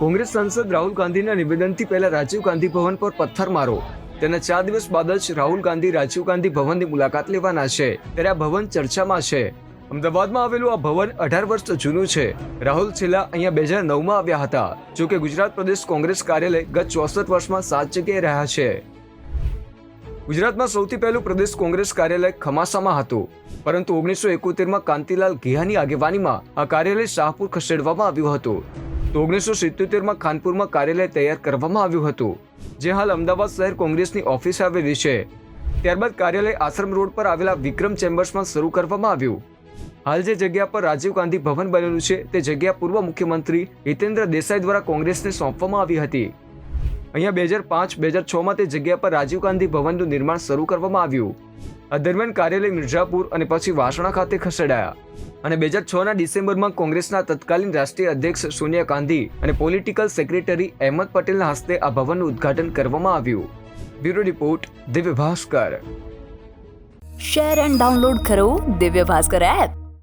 કોંગ્રેસ સાંસદ રાહુલ ગાંધીના નિવેદનથી પહેલા રાજીવ ગાંધી ભવન પર પથ્થર મારો. તેના ચાર દિવસ બાદ જ રાહુલ ગાંધી રાજીવ ગાંધી ભવનની મુલાકાત લેવાના છે. ત્યારે આ ભવન ચર્ચામાં છે. અમદાવાદમાં આવેલું આ ભવન અઢાર વર્ષ જૂનું છે. રાહુલ છેલ્લા અહીંયા બે હજાર નવમાં આવ્યા હતા. જો કે ગુજરાત પ્રદેશ કોંગ્રેસ કાર્યાલય ગત ચોસઠ વર્ષમાં સાત જગ્યાએ રહ્યા છે. ગુજરાતમાં સૌથી પહેલું પ્રદેશ કોંગ્રેસ કાર્યાલય ખમાસામાં હતું. પરંતુ ઓગણીસો એકોતેરમાં કાંતિલાલ ઘિયાની આગેવાનીમાં આ કાર્યાલય શાહપુર ખસેડવામાં આવ્યું હતું. તો ઓગણીસો સિત્યોતેરમાં ખાનપુરમાં કાર્યાલય તૈયાર કરવામાં આવ્યું હતું, જે હાલ અમદાવાદ શહેર કોંગ્રેસની ઓફિસ આવેલી છે. ત્યારબાદ કાર્યાલય આશ્રમ રોડ પર આવેલા વિક્રમ ચેમ્બર્સમાં શરૂ કરવામાં આવ્યું. હાલ જે જગ્યા પર રાજીવ ગાંધી ભવન બનેલું છે, તે જગ્યા પૂર્વ મુખ્યમંત્રી હિતેન્દ્ર દેસાઈ દ્વારા કોંગ્રેસને સોંપવામાં આવી હતી. અહીંયા બે હજાર પાંચ, બે હજાર છમાં તે જગ્યા પર રાજીવ ગાંધી ભવનનું નિર્માણ શરૂ કરવામાં આવ્યું. આ દરમિયાન કાર્યાલય મિર્ઝાપુર અને પછી વાસણા ખાતે ખસેડાયા. અને બે હજાર છના ડિસેમ્બરમાં કોંગ્રેસના તત્કાલીન રાષ્ટ્રીય અધ્યક્ષ સોનિયા ગાંધી અને પોલિટિકલ સેક્રેટરી અહેમદ પટેલના હસ્તે આ ભવનનું ઉદ્ઘાટન કરવામાં આવ્યું. Bureau report, Divya Bhaskar. Share and download કરો દિવ્ય ભાસ્કર એપ.